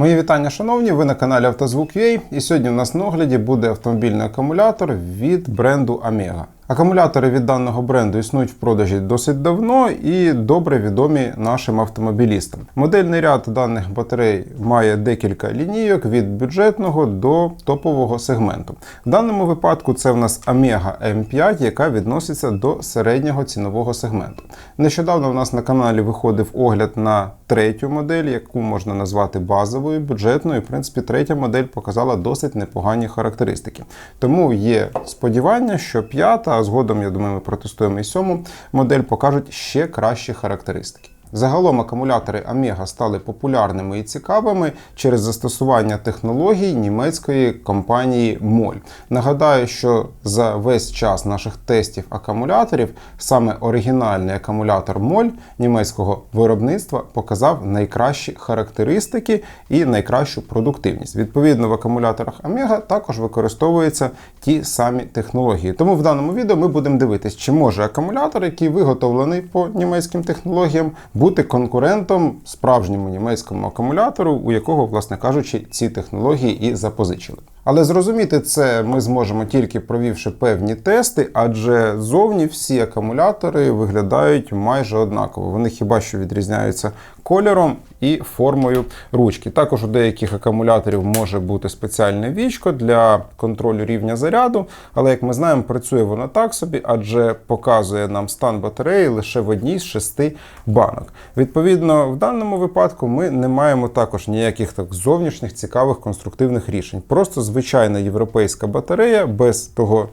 Мої вітання, шановні. Ви на каналі Автозвук.ua і сьогодні у нас на огляді буде автомобільний акумулятор від бренду Омега. Акумулятори від даного бренду існують в продажі досить давно і добре відомі нашим автомобілістам. Модельний ряд даних батарей має декілька лінійок від бюджетного до топового сегменту. В даному випадку це в нас Омега М5, яка відноситься до середнього цінового сегменту. Нещодавно в нас на каналі виходив огляд на третю модель, яку можна назвати базовою, бюджетною. В принципі, третя модель показала досить непогані характеристики. Тому є сподівання, що п'ята, а згодом, я думаю, ми протестуємо і сьому модель покажуть ще кращі характеристики. Загалом акумулятори Омега стали популярними і цікавими через застосування технологій німецької компанії MOL. Нагадаю, що за весь час наших тестів акумуляторів саме оригінальний акумулятор MOL німецького виробництва показав найкращі характеристики і найкращу продуктивність. Відповідно, в акумуляторах Омега також використовуються ті самі технології. Тому в даному відео ми будемо дивитися, чи може акумулятор, який виготовлений по німецьким технологіям, бути конкурентом справжньому німецькому акумулятору, у якого, власне кажучи, ці технології і запозичили. Але зрозуміти це ми зможемо тільки провівши певні тести, адже зовні всі акумулятори виглядають майже однаково. Вони хіба що відрізняються кольором і формою ручки. Також у деяких акумуляторів може бути спеціальне вічко для контролю рівня заряду, але як ми знаємо, працює воно так собі, адже показує нам стан батареї лише в одній з шести банок. Відповідно, в даному випадку ми не маємо також ніяких так зовнішніх цікавих конструктивних рішень. Просто звичайна європейська батарея без того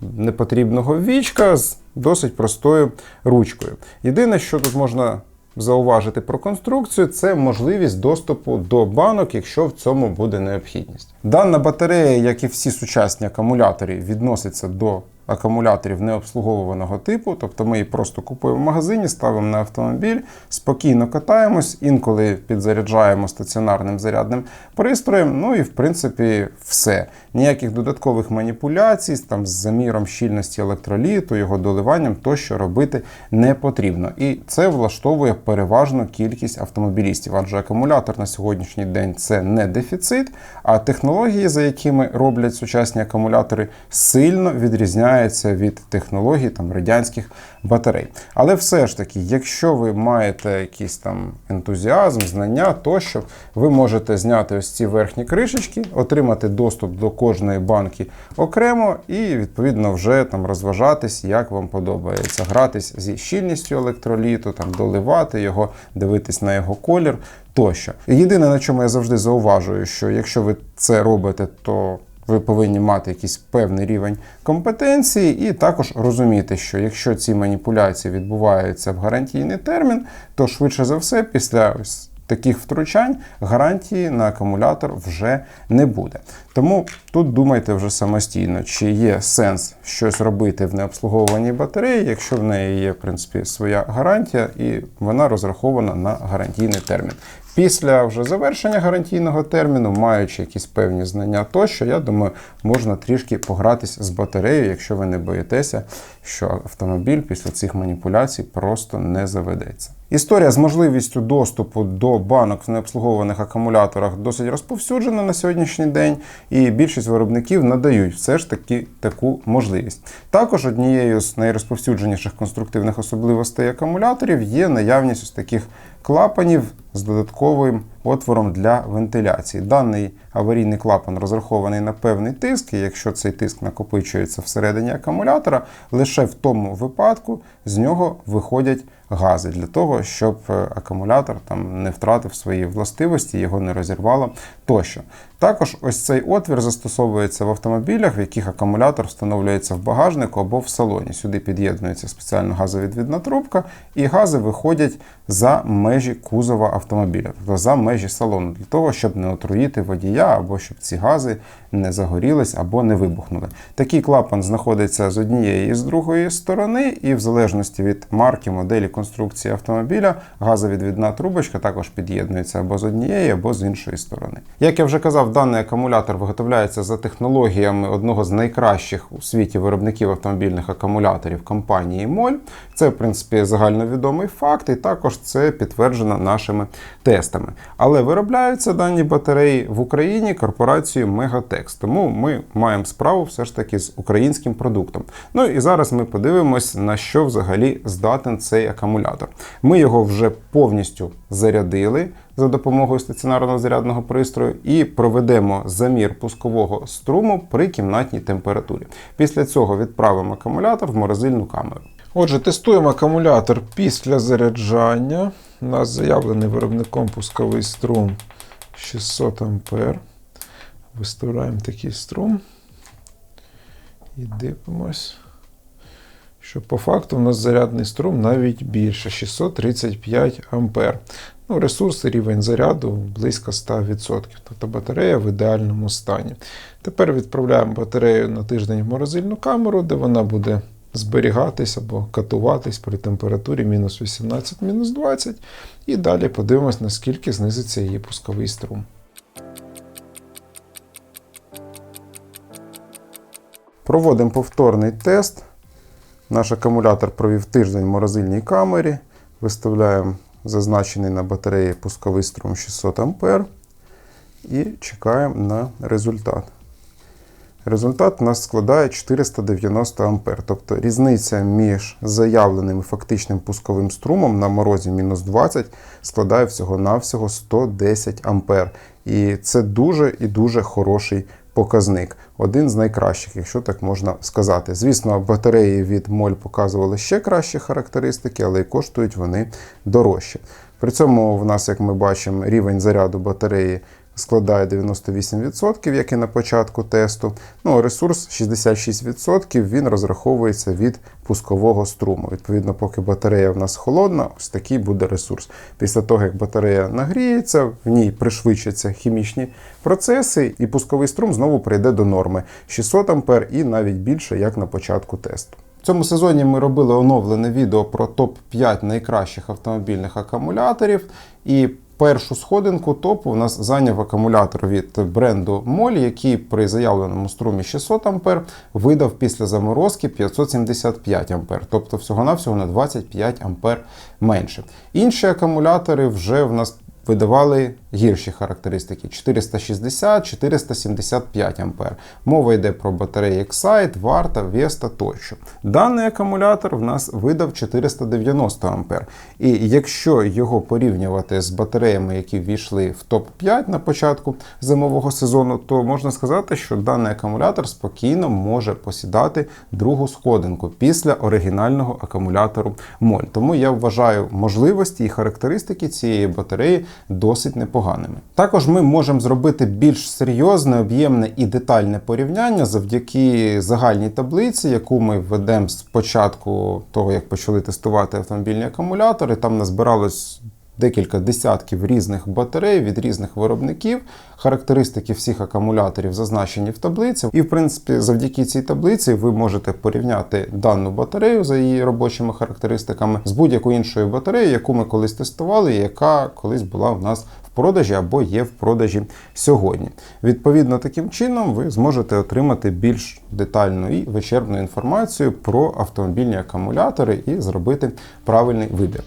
непотрібного вічка з досить простою ручкою. Єдине, що тут можна зауважити про конструкцію, це можливість доступу до банок, якщо в цьому буде необхідність. Дана батарея, як і всі сучасні акумулятори, відноситься до акумуляторів необслуговуваного типу, тобто ми її просто купуємо в магазині, ставимо на автомобіль, спокійно катаємось, інколи підзаряджаємо стаціонарним зарядним пристроєм. Ну і в принципі все. Ніяких додаткових маніпуляцій там з заміром щільності електроліту, його доливанням тощо робити не потрібно. І це влаштовує переважну кількість автомобілістів, адже акумулятор на сьогоднішній день це не дефіцит, а технології, за якими роблять сучасні акумулятори, сильно відрізняються від технологій там радянських батарей. Але все ж таки, якщо ви маєте якийсь там ентузіазм, знання тощо, ви можете зняти ось ці верхні кришечки, отримати доступ до кожної банки окремо і відповідно вже там розважатись, як вам подобається. Гратись зі щільністю електроліту, там доливати його, дивитись на його колір тощо. Єдине, на чому я завжди зауважую, що якщо ви це робите, то ви повинні мати якийсь певний рівень компетенції, і також розуміти, що якщо ці маніпуляції відбуваються в гарантійний термін, то швидше за все, після ось таких втручань гарантії на акумулятор вже не буде. Тому тут думайте вже самостійно, чи є сенс щось робити в необслуговуваній батареї, якщо в неї є в принципі своя гарантія, і вона розрахована на гарантійний термін. Після вже завершення гарантійного терміну, маючи якісь певні знання тощо, я думаю, можна трішки погратись з батареєю, якщо ви не боїтеся, що автомобіль після цих маніпуляцій просто не заведеться. Історія з можливістю доступу до банок в необслугованих акумуляторах досить розповсюджена на сьогоднішній день, і більшість виробників надають все ж таки таку можливість. Також однією з найрозповсюдженіших конструктивних особливостей акумуляторів є наявність ось таких клапанів з додатковим отвором для вентиляції. Даний аварійний клапан розрахований на певний тиск, і якщо цей тиск накопичується всередині акумулятора, лише в тому випадку з нього виходять гази для того, щоб акумулятор там не втратив свої властивості, його не розірвало тощо. Також ось цей отвір застосовується в автомобілях, в яких акумулятор встановлюється в багажнику або в салоні. Сюди під'єднується спеціальна газовідвідна трубка, і гази виходять за межі кузова автомобіля, тобто за межі салону, для того, щоб не отруїти водія або щоб ці гази не загорілись або не вибухнули. Такий клапан знаходиться з однієї і з другої сторони, і в залежності від марки, моделі конструкції автомобіля газовідвідна трубочка також під'єднується або з однієї, або з іншої сторони. Як я вже казав, даний акумулятор виготовляється за технологіями одного з найкращих у світі виробників автомобільних акумуляторів компанії Моль. Це, в принципі, загальновідомий факт, і також це підтверджено нашими тестами. Але виробляються дані батареї в Україні корпорацією Мегатекс. Тому ми маємо справу все ж таки з українським продуктом. Ну і зараз ми подивимось, на що взагалі здатен цей акумулятор. Ми його вже повністю зарядили за допомогою стаціонарного зарядного пристрою і проведемо замір пускового струму при кімнатній температурі. Після цього відправимо акумулятор в морозильну камеру. Отже, тестуємо акумулятор після заряджання. У нас заявлений виробником пусковий струм 600 А. Виставляємо такий струм і дивимось, що по факту у нас зарядний струм навіть більше 635 А. Ну, ресурс рівень заряду близько 100%. Тобто батарея в ідеальному стані. Тепер відправляємо батарею на тиждень в морозильну камеру, де вона буде зберігатись або катуватись при температурі мінус 18, мінус 20. І далі подивимось, наскільки знизиться її пусковий струм. Проводимо повторний тест. Наш акумулятор провів тиждень в морозильній камері. Виставляємо зазначений на батареї пусковий струм 600 А і чекаємо на результат. Результат у нас складає 490 А. Тобто різниця між заявленим і фактичним пусковим струмом на морозі мінус 20 складає всього-навсього 110 А. І це дуже і дуже хороший показник. Один з найкращих, якщо так можна сказати. Звісно, батареї від Моль показували ще кращі характеристики, але й коштують вони дорожче. При цьому в нас, як ми бачимо, рівень заряду батареї складає 98%, як і на початку тесту. Ну, а ресурс 66%, він розраховується від пускового струму. Відповідно, поки батарея в нас холодна, ось такий буде ресурс. Після того, як батарея нагріється, в ній пришвидшаться хімічні процеси, і пусковий струм знову прийде до норми 600 А і навіть більше, як на початку тесту. В цьому сезоні ми робили оновлене відео про топ-5 найкращих автомобільних акумуляторів. І першу сходинку топу у нас зайняв акумулятор від бренду Моль, який при заявленому струмі 600 А видав після заморозки 575 А, тобто всього-навсього на 25 А менше. Інші акумулятори вже в нас видавали гірші характеристики 460-475 А. Мова йде про батареї Excite, Varta, Vesta тощо. Даний акумулятор в нас видав 490 А. І якщо його порівнювати з батареями, які ввійшли в топ-5 на початку зимового сезону, то можна сказати, що даний акумулятор спокійно може посідати другу сходинку після оригінального акумулятору Моль. Тому я вважаю можливості і характеристики цієї батареї досить непоганими. Також ми можемо зробити більш серйозне, об'ємне і детальне порівняння завдяки загальній таблиці, яку ми введемо з початку того, як почали тестувати автомобільні акумулятори. Там назбиралось декілька десятків різних батарей від різних виробників. Характеристики всіх акумуляторів зазначені в таблиці. І, в принципі, завдяки цій таблиці ви можете порівняти дану батарею за її робочими характеристиками з будь-якою іншою батареєю, яку ми колись тестували, яка колись була в нас в продажі або є в продажі сьогодні. Відповідно, таким чином ви зможете отримати більш детальну і вичерпну інформацію про автомобільні акумулятори і зробити правильний вибір.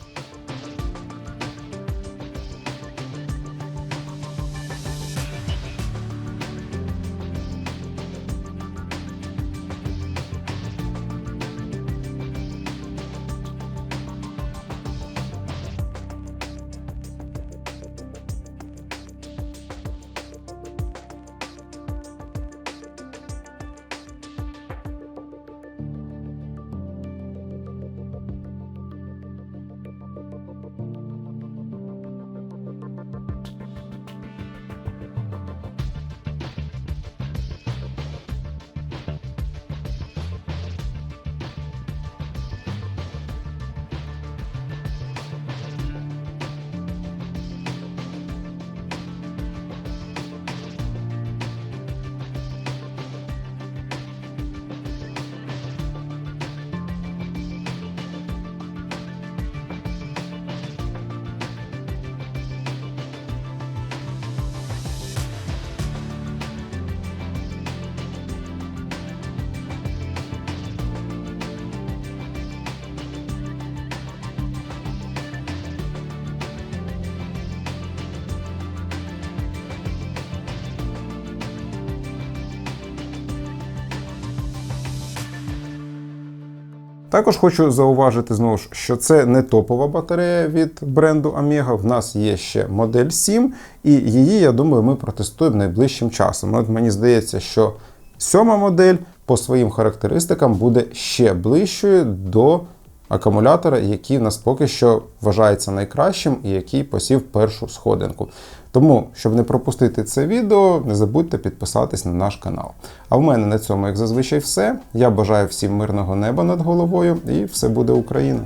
Також хочу зауважити знову ж, що це не топова батарея від бренду Омега. В нас є ще модель 7, і її, я думаю, ми протестуємо найближчим часом. От мені здається, що сьома модель по своїм характеристикам буде ще ближчою до акумулятора, який в нас поки що вважається найкращим і який посів першу сходинку. Тому, щоб не пропустити це відео, не забудьте підписатись на наш канал. А в мене на цьому, як зазвичай, все. Я бажаю всім мирного неба над головою і все буде Україна!